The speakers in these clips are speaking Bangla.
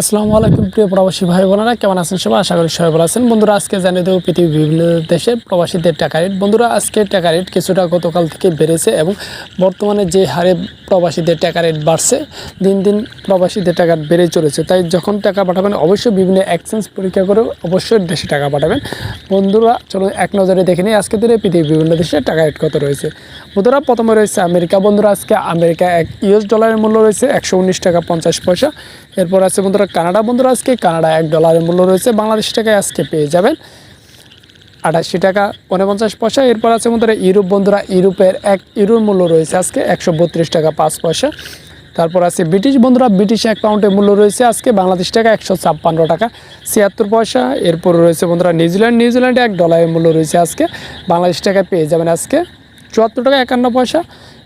আসসালামু আলাইকুম প্রিয় প্রবাসী ভাই বোনেরা কেমন আছেন সবাই? আশা করি সবাই ভালো আছেন। বন্ধুরা, আজকে জানিয়ে দেবো পৃথিবীর বিভিন্ন দেশের প্রবাসীদের টাকা রেট। বন্ধুরা, আজকে টাকা রেট কিছুটা গতকাল থেকে বেড়েছে এবং বর্তমানে যে হারে প্রবাসীদের টাকা রেট বাড়ছে, দিন দিন প্রবাসীদের টাকা বেড়ে চলেছে। তাই যখন টাকা পাঠাবেন, অবশ্যই বিভিন্ন এক্সচেঞ্জ পরীক্ষা করে অবশ্যই দেশে টাকা পাঠাবেন। বন্ধুরা চলো এক নজরে দেখে নিই আজকে দিনে পৃথিবীর বিভিন্ন দেশে টাকা রেট কত রয়েছে। বন্ধুরা, প্রথমে রয়েছে আমেরিকা। বন্ধুরা, আজকে আমেরিকা এক ইউএস ডলারের মূল্য রয়েছে একশো উনিশ টাকা পঞ্চাশ পয়সা। এরপর আছে বন্ধুরা কানাডা বন্ধুরা, আজকে কানাডা এক ডলারের মূল্য রয়েছে, বাংলাদেশ টাকায় আজকে পেয়ে যাবেন। আটাশি টাকা উনপঞ্চাশ পয়সা, এরপর আছে বন্ধুরা ইউরোপ বন্ধুরা, ইউরোপের এক ইউরোর মূল্য রয়েছে আজকে একশো বত্রিশ টাকা পাঁচ পয়সা। তারপর আছে ব্রিটিশ বন্ধুরা, ব্রিটিশ এক পাউন্ডের মূল্য রয়েছে আজকে বাংলাদেশ টাকা একশো ছাপ্পান্ন টাকা, ছিয়াত্তর পয়সা। এরপর রয়েছে বন্ধুরা নিউজিল্যান্ড, নিউজিল্যান্ডে এক ডলারের মূল্য রয়েছে আজকে বাংলাদেশ টাকায় পেয়ে যাবেন আজকে চুয়াত্তর টাকা একান্ন পয়সা।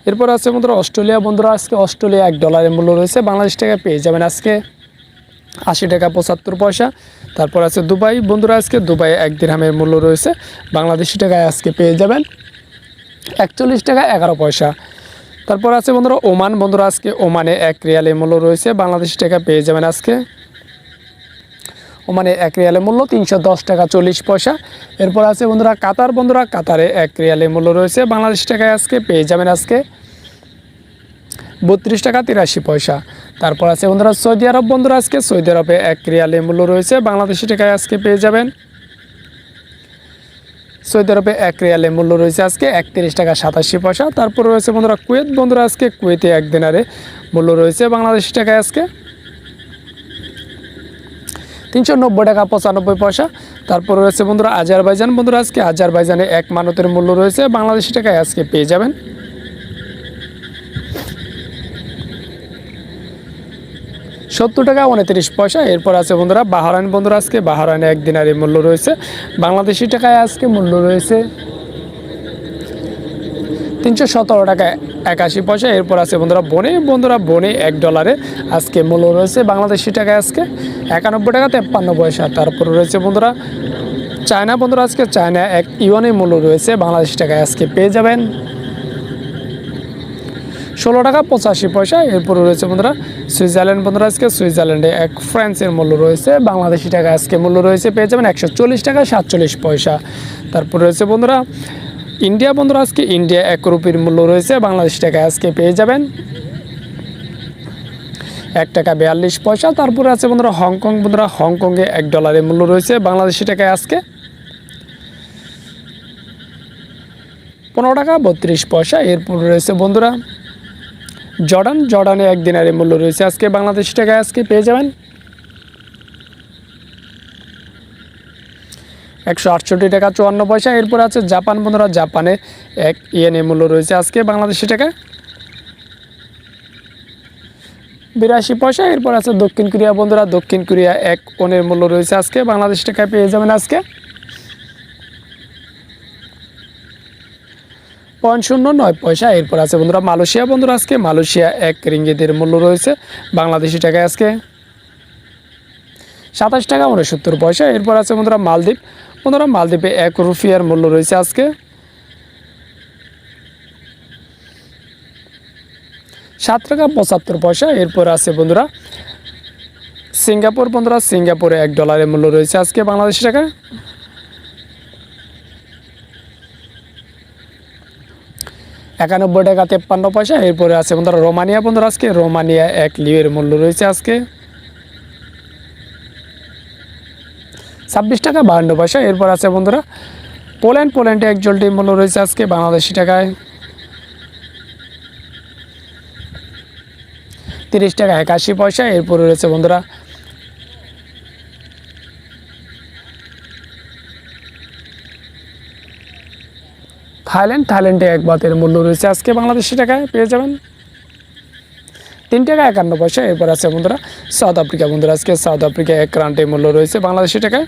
এরপর আছে বন্ধুরা অস্ট্রেলিয়া বন্ধুরা, আজকে অস্ট্রেলিয়া এক ডলারের মূল্য রয়েছে, বাংলাদেশ টাকায় পেয়ে যাবেন আজকে। আশি টাকা পঁচাত্তর পয়সা। তারপর আছে দুবাই। বন্ধুরা, আজকে দুবাই এক দিরহামের মূল্য রয়েছে। বাংলাদেশি টাকায় আজকে পেয়ে যাবেন একচল্লিশ টাকা এগারো পয়সা। তারপর আছে বন্ধুরা ওমান। বন্ধুরা, আজকে ওমানে এক রিয়ালের মূল্য রয়েছে। বাংলাদেশি টাকা পেয়ে যাবেন আজকে ওমানে এক রিয়ালের মূল্য তিনশো দশ টাকা চল্লিশ পয়সা। এরপর আছে বন্ধুরা কাতার। বন্ধুরা, কাতারে এক রিয়ালের মূল্য রয়েছে। বাংলাদেশি টাকায় আজকে পেয়ে যাবেন আজকে বত্রিশ টাকা তিরাশি পয়সা। তারপর আছে বন্ধুরা, সৌদি আরব। বন্ধুরা, আজকে সৌদি আরবে এক রিয়ালের মূল্য রয়েছে। বাংলাদেশি টাকায় আজকে পেয়ে যাবেন। সৌদি আরবে এক রিয়ালের মূল্য রয়েছে আজকে একত্রিশ টাকা সাতাশি পয়সা। তারপর রয়েছে বন্ধুরা, কুয়েত। বন্ধুরা, আজকে কুয়েতে এক দিনারে মূল্য রয়েছে বাংলাদেশি টাকায় আজকে তিনশো নব্বই টাকা পঁচানব্বই পয়সা। তারপর রয়েছে বন্ধুরা, আজারবাইজান। বন্ধুরা, আজকে আজারবাইজানে এক মানতের মূল্য রয়েছে। বাংলাদেশি টাকায় আজকে পেয়ে যাবেন। সত্তর টাকা, উনত্রিশ পয়সা। এরপর আছে বন্ধুরা, বাহারাইন। বন্ধুরা, আজকে বাহারাইনে এক দিনারি মূল্য রয়েছে। বাংলাদেশি টাকায় আজকে মূল্য রয়েছে তিনশো সতেরো টাকা একাশি পয়সা। এরপর আছে বন্ধুরা, বনে। বন্ধুরা, বনে এক ডলারে আজকে মূল্য রয়েছে বাংলাদেশি টাকায় আজকে একানব্বই টাকা, তেপ্পান্ন পয়সা। তারপর রয়েছে বন্ধুরা, চায়না। বন্ধুরা, আজকে চায়না এক ইউয়ানের মূল্য রয়েছে। বাংলাদেশি টাকায় আজকে পেয়ে যাবেন। ষোলো টাকা পঁচাশি পয়সা। এরপরে রয়েছে বন্ধুরা, সুইজারল্যান্ড। বন্ধুরা, আজকে সুইজারল্যান্ডে এক ফ্রান্সের মূল্য রয়েছে, বাংলাদেশি টাকা আজকে মূল্য রয়েছে, পেয়ে যাবেন একশো চল্লিশ টাকা, সাতচল্লিশ পয়সা। তারপর রয়েছে বন্ধুরা, ইন্ডিয়া। বন্ধুরা, আজকে ইন্ডিয়া এক রুপির মূল্য রয়েছে, বাংলাদেশি টাকা আজকে পেয়ে যাবেন এক টাকা বিয়াল্লিশ পয়সা। তারপরে আছে বন্ধুরা, হংকং। বন্ধুরা, হংকংয়ে এক ডলারের মূল্য রয়েছে, বাংলাদেশি টাকায় আজকে পনেরো টাকা বত্রিশ পয়সা। এরপর রয়েছে বন্ধুরা জর্ডান, জর্ডানে এক দিনের মূল্য রয়েছে। আজকে বাংলাদেশি টাকায় আজকে পেয়ে যাবেন। একশো আটষট্টি টাকা, চুয়ান্ন পয়সা। এরপর আছে জাপান বন্ধুরা, জাপানে এক ইয়েনের মূল্য রয়েছে আজকে বাংলাদেশি টাকা। বিরাশি পয়সা। এরপর আছে দক্ষিণ কোরিয়া বন্ধুরা, দক্ষিণ কোরিয়া এক ওনের মূল্য রয়েছে আজকে বাংলাদেশি টাকায় পেয়ে যাবেন আজকে। পয়েন্ট শূন্য নয় পয়সা। এরপর আছে বন্ধুরা মালয়েশিয়া। বন্ধুরা, আজকে মালয়েশিয়া এক রিঙ্গিতের মূল্য রয়েছে বাংলাদেশি টাকায় আজকে। সাতাশ টাকা উনসত্তর পয়সা। এরপর আছে বন্ধুরা মালদ্বীপ। বন্ধুরা, মালদ্বীপে এক রুফিয়ার মূল্য রয়েছে আজকে। সাত টাকা পঁচাত্তর পয়সা। এরপর আছে বন্ধুরা সিঙ্গাপুর। বন্ধুরা, সিঙ্গাপুরে এক ডলারের মূল্য রয়েছে আজকে বাংলাদেশি টাকা একানব্বই টাকা তেপ্পান্ন পয়সা। এরপরে আছে বন্ধুরা রোমানিয়া। বন্ধুরা, আজকে রোমানিয়া এক লিওয়ের মূল্য রয়েছে আজকে। ছাব্বিশ টাকা বাহান্ন পয়সা। এরপর আছে বন্ধুরা, পোল্যান্ড। পোল্যান্ডে এক জলটির মূল্য রয়েছে আজকে বাংলাদেশি টাকায়। তিরিশ টাকা একাশি পয়সা। এরপরে রয়েছে বন্ধুরা থাইল্যান্ড, থাইল্যান্ডে এক বাতের মূল্য রয়েছে। আজকে বাংলাদেশি টাকায় পেয়ে যাবেন তিন টাকা একান্ন পয়সা। এরপর আছে বন্ধুরা, সাউথ আফ্রিকা। বন্ধুরা, আজকে সাউথ আফ্রিকা এক রান্টের মূল্য রয়েছে বাংলাদেশি টাকায়।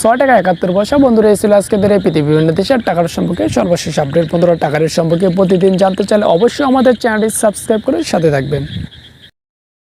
ছয় টাকা একাত্তর পয়সা। বন্ধুরা, এই ছিল আজকে এই পৃথিবীর বিভিন্ন দেশের টাকার সম্পর্কে। সর্বশেষ আপডেট বন্ধুরা, টাকার সম্পর্কে প্রতিদিন জানতে চাইলে অবশ্যই আমাদের চ্যানেলটি সাবস্ক্রাইব করে সাথে থাকবেন।